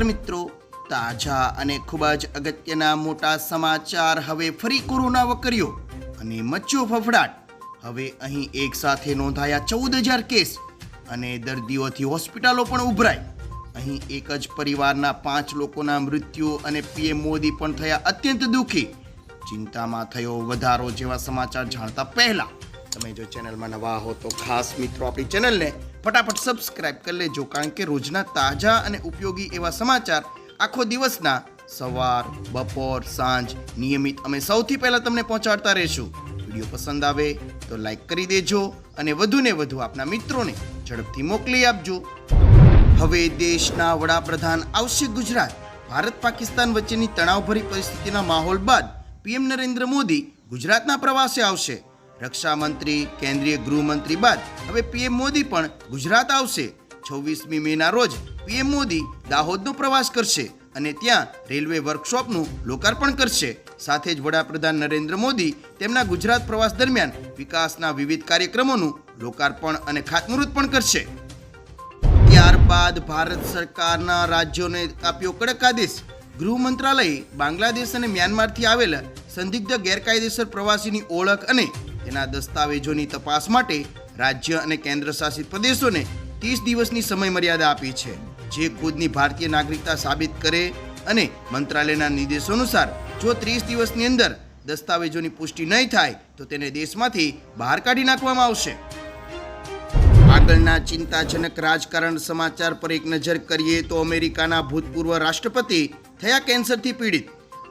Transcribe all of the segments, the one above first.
નમસ્કાર મિત્રો. તાજા અને ખૂબ જ અગત્યના મોટા સમાચાર હવે ફરી કોરોના વકર્યો અને મચ્યો ફફડાટ. હવે અહીં એક સાથે નોંધાયા ચૌદ હજાર કેસ અને દર્દીઓથી હોસ્પિટલો પણ ઉભરાય અહીં એક જ પરિવારના પાંચ લોકોના મૃત્યુ અને પીએમ મોદી પણ થયા અત્યંત દુઃખી. ચિંતામાં થયો વધારો જેવા સમાચાર જાણતા પહેલા તમે જો ચેનલમાં નવા હો તો ખાસ મિત્રો આપણી ચેનલને ફટાફટ સબસ્ક્રાઇબ કરી લેજો, કારણ કે રોજના તાજા અને ઉપયોગી એવા સમાચાર આખો દિવસના સવાર, બપોર, સાંજ નિયમિત અમે સૌથી પહેલાં તમને પહોંચાડતા રહીશું. વીડિયો પસંદ આવે તો લાઈક કરી દેજો અને વધુને વધુ આપના મિત્રોને ઝડપથી મોકલી આપજો. હવે દેશના વડાપ્રધાન આવશે ગુજરાત. ભારત પાકિસ્તાન વચ્ચેની તણાવભરી પરિસ્થિતિના માહોલ બાદ પીએમ નરેન્દ્ર મોદી ગુજરાતના પ્રવાસે આવશે. રક્ષા મંત્રી કેન્દ્રીય ગૃહમંત્રી બાદ હવે પીએમ મોદી પણ ગુજરાત આવશે. છવ્વીસમી મેના રોજ પીએમ મોદી દાહોદનો પ્રવાસ કરશે અને ત્યાં રેલવે વર્કશોપનું લોકાર્પણ કરશે. સાથે જ વડાપ્રધાન નરેન્દ્ર મોદી તેમના ગુજરાત પ્રવાસ દરમિયાન વિકાસના વિવિધ કાર્યક્રમોનું લોકાર્પણ અને ખાતમુહૂર્ત પણ કરશે. ત્યારબાદ ભારત સરકારના રાજ્યોને આપ્યો કડક આદેશ. ગૃહ મંત્રાલયે બાંગ્લાદેશ અને મ્યાનમારથી આવેલા સંદિગ્ધ ગેરકાયદેસર પ્રવાસીની ઓળખ અને તેના દસ્તાવેજોની તપાસ માટે રાજ્ય અને કેન્દ્ર શાસિત પ્રદેશોને ત્રીસ દિવસની સમય મર્યાદા આપી છે, જે ખુદની ભારતીય નાગરિકતા સાબિત કરે અને મંત્રાલયના નિર્દેશો અનુસાર જો ત્રીસ દિવસની અંદર દસ્તાવેજોની પુષ્ટિ નહીં થાય, તો તેને દેશમાંથી બહાર કાઢી નાખવામાં આવશે. આગળના ચિંતાજનક રાજકારણ સમાચાર પર એક નજર કરીએ તો અમેરિકાના ભૂતપૂર્વ રાષ્ટ્રપતિ થયા કેન્સરથી પીડિત.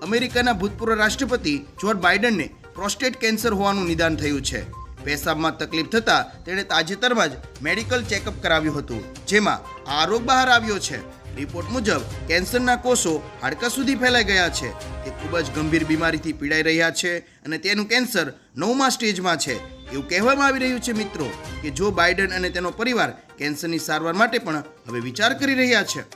અમેરિકાના ભૂતપૂર્વ રાષ્ટ્રપતિ જોર્જ બાઇડનને પ્રોસ્ટેટ કેન્સર હોવાનું નિદાન થયું છે. પેશાબમાં તકલીફ થતાં તેણે તાજેતરમાં જ મેડિકલ ચેકઅપ કરાવ્યું હતું, જેમાં આ રોગ બહાર આવ્યો છે. રિપોર્ટ મુજબ, કેન્સરના કોષો હાડકા સુધી ફેલાઈ ગયા છે. તે ખૂબ જ ગંભીર બીમારીથી પીડાઈ રહ્યા છે અને તેનું કેન્સર નવમા સ્ટેજમાં છે. એવું કહેવામાં આવી રહ્યું છે મિત્રો, કે જો બાઇડન અને તેનો પરિવાર કેન્સરની સારવાર માટે પણ હવે વિચાર કરી રહ્યા છે.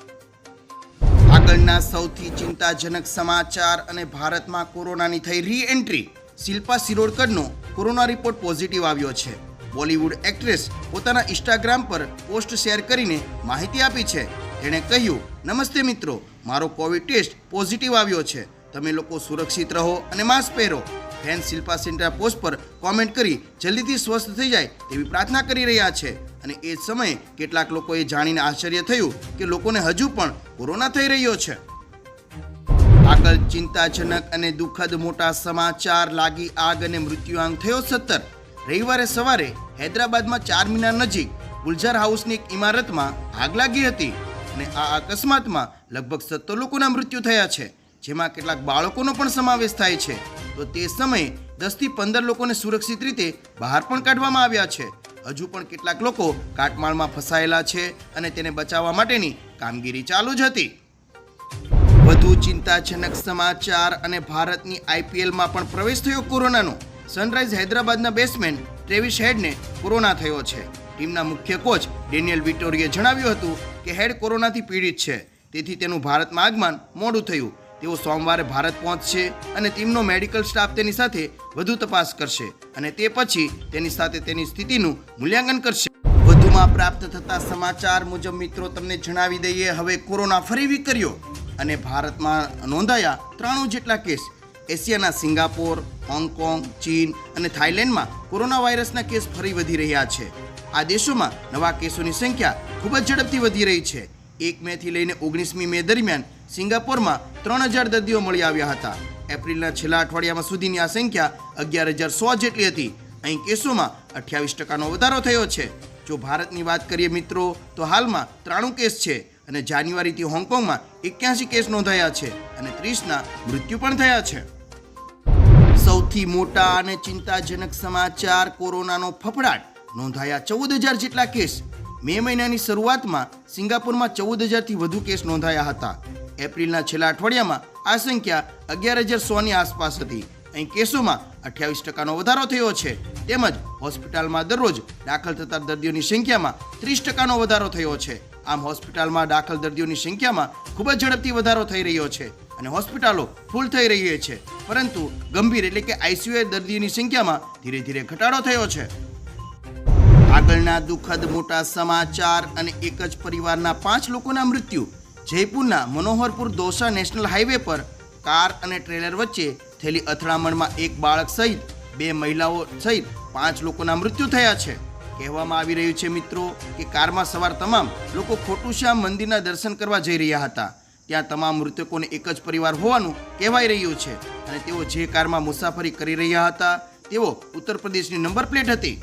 આગળના સૌથી ચિંતાજનક સમાચાર અને ભારતમાં કોરોનાની થઈ રી એન્ટ્રી શિલ્પા શિરોડકરનો કોરોના રિપોર્ટ પોઝિટિવ આવ્યો છે. બોલિવૂડ એક્ટ્રેસ પોતાના ઇન્સ્ટાગ્રામ પર પોસ્ટ શેર કરીને માહિતી આપી છે. તેણે કહ્યું, નમસ્તે મિત્રો, મારો કોવિડ ટેસ્ટ પોઝિટિવ આવ્યો છે. તમે લોકો સુરક્ષિત રહો અને માસ્ક પહેરો. ફેન શિલ્પા સેન્ટરા પોસ્ટ પર કોમેન્ટ કરી જલ્દીથી સ્વસ્થ થઈ જાય તેવી પ્રાર્થના કરી રહ્યા છે. અને એ સમયે કેટલાક લોકોએ જાણીને આશ્ચર્ય થયું કે લોકોને હજુ પણ કોરોના થઈ રહ્યો છે. આગળ ચિંતાજનક અને દુઃખદ મોટા સમાચાર લાગી આગ અને મૃત્યુઆંક થયો સત્તર. રવિવારે સવારે હૈદરાબાદમાં ચાર મિનાર નજીક ગુલઝાર હાઉસની એક ઇમારતમાં આગ લાગી હતી અને આ અકસ્માતમાં લગભગ સત્તર લોકોના મૃત્યુ થયા છે, જેમાં કેટલાક બાળકોનો પણ સમાવેશ થાય છે. તો તે સમયે દસથી પંદર લોકોને સુરક્ષિત રીતે બહાર પણ કાઢવામાં આવ્યા છે. હજુ પણ કેટલાક લોકો કાટમાળમાં ફસાયેલા છે અને તેને બચાવવા માટેની કામગીરી ચાલુ જ હતી. વધુ ચિંતાજનક સમાચાર અને ભારતની આઈપીએલમાં પણ પ્રવેશ થયો કોરોનાનો. સનરાઇઝ હૈદરાબાદના બેટ્સમેન ટ્રેવિસ હેડને કોરોના થયો છે. ટીમના મુખ્ય કોચ ડેનિયલ વિટોરીએ જણાવ્યું હતું કે હેડ કોરોનાથી પીડિત છે. તેથી તેનું ભારતમાં આગમન મોડું થયું. તેઓ સોમવારે ભારત પહોંચશે અને ટીમનો મેડિકલ સ્ટાફ તેની સાથે વધુ તપાસ કરશે અને તે પછી તેની સાથે તેની સ્થિતિનું મૂલ્યાંકન કરશે. વધુમાં પ્રાપ્ત થતા સમાચાર મુજબ મિત્રો, તમને જણાવી દઈએ, હવે કોરોના ફરી વિકર્યો અને ભારતમાં નોંધાયા ત્રાણું જેટલા કેસ. એશિયાના સિંગાપોર, હોંગકોંગ, ચીન અને થાઇલેન્ડમાં કોરોના વાયરસના કેસ ફરી વધી રહ્યા છે. આ દેશોમાં નવા કેસોની સંખ્યા ખૂબ જ ઝડપથી વધી રહી છે. એક મેથી લઈને ઓગણીસમી મે દરમિયાન સિંગાપોરમાં ત્રણ હજાર દર્દીઓ મળી આવ્યા હતા. એપ્રિલના છેલ્લા અઠવાડિયામાં સુધીની આ સંખ્યા અગિયાર હજાર સો જેટલી હતી. અહીં કેસોમાં અઠ્યાવીસ ટકાનો વધારો થયો છે. જો ભારતની વાત કરીએ મિત્રો, તો હાલમાં ત્રાણું કેસ છે. અને જાન્યુઆરીથી હોંગકોંગમાં એક્યાસી કેસ નોંધાયા છે અને ત્રીસના મૃત્યુ પણ થયા છે. સૌથી મોટા અને ચિંતાજનક સમાચાર કોરોનાનો ફફડાટ. નોંધાયા ચૌદ હજાર જેટલા કેસ. મે મહિનાની શરૂઆતમાં સિંગાપુરમાં ચૌદ હજારથી વધુ કેસ નોંધાયા હતા. એપ્રિલના છેલ્લા અઠવાડિયામાં આ સંખ્યા અગિયાર હજાર સોની આસપાસ હતી. અહીં કેસોમાં અઠ્યાવીસ ટકાનો વધારો થયો છે. તેમજ હોસ્પિટલમાં દરરોજ દાખલ થતા દર્દીઓની સંખ્યામાં ત્રીસ ટકાનો વધારો થયો છે. આમ હોસ્પિટલમાં દાખલ દર્દીઓની સંખ્યામાં ખૂબ જ ઝડપથી વધારો થઈ રહ્યો છે અને હોસ્પિટલો ફૂલ થઈ રહી છે. પરંતુ ગંભીર એટલે કે આઈસીયુ દર્દીઓની સંખ્યામાં ધીરે ધીરે ઘટાડો થયો છે. આગળના દુઃખદ મોટા સમાચાર અને એક જ પરિવારના પાંચ લોકોના મૃત્યુ. જયપુરના મનોહરપુર દોસા નેશનલ હાઈવે પર કાર અને ટ્રેલર વચ્ચે થયેલી અથડામણમાં એક બાળક સહિત બે મહિલાઓ સહિત પાંચ લોકોના મૃત્યુ થયા છે. કહેવામાં આવી રહ્યું છે મિત્રો કે કારમાં સવાર તમામ લોકો ખોટુશ્યામ મંદિરના દર્શન કરવા જઈ રહ્યા હતા. ત્યાં તમામ મૃતકોને એક જ પરિવાર હોવાનું કહેવાઈ રહ્યું છે અને તેઓ જે કારમાં મુસાફરી કરી રહ્યા હતા, તેઓ ઉત્તર પ્રદેશની નંબર પ્લેટ હતી.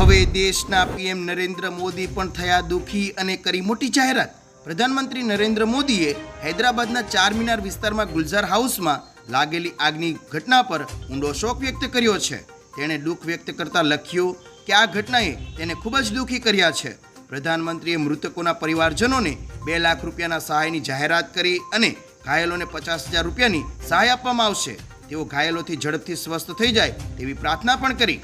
હવે દેશના પીએમ નરેન્દ્ર મોદી પણ થયા દુઃખી અને કરી મોટી જાહેરાત. પ્રધાનમંત્રી નરેન્દ્ર મોદીએ હૈદરાબાદના ચાર મિનાર વિસ્તારમાં ગુલઝાર હાઉસમાં લાગેલી આગની ઘટના પર ઊંડો શોક વ્યક્ત કર્યો છે. તેણે દુઃખ વ્યક્ત કરતા લખ્યું કે આ ઘટનાએ તેને ખૂબ જ દુઃખી કર્યા છે. પ્રધાનમંત્રીએ મૃતકોના પરિવારજનોને બે લાખ રૂપિયાના સહાયની જાહેરાત કરી અને ઘાયલોને પચાસ હજાર રૂપિયાની સહાય આપવામાં આવશે. તેઓ ઘાયલોથી ઝડપથી સ્વસ્થ થઈ જાય તેવી પ્રાર્થના પણ કરી.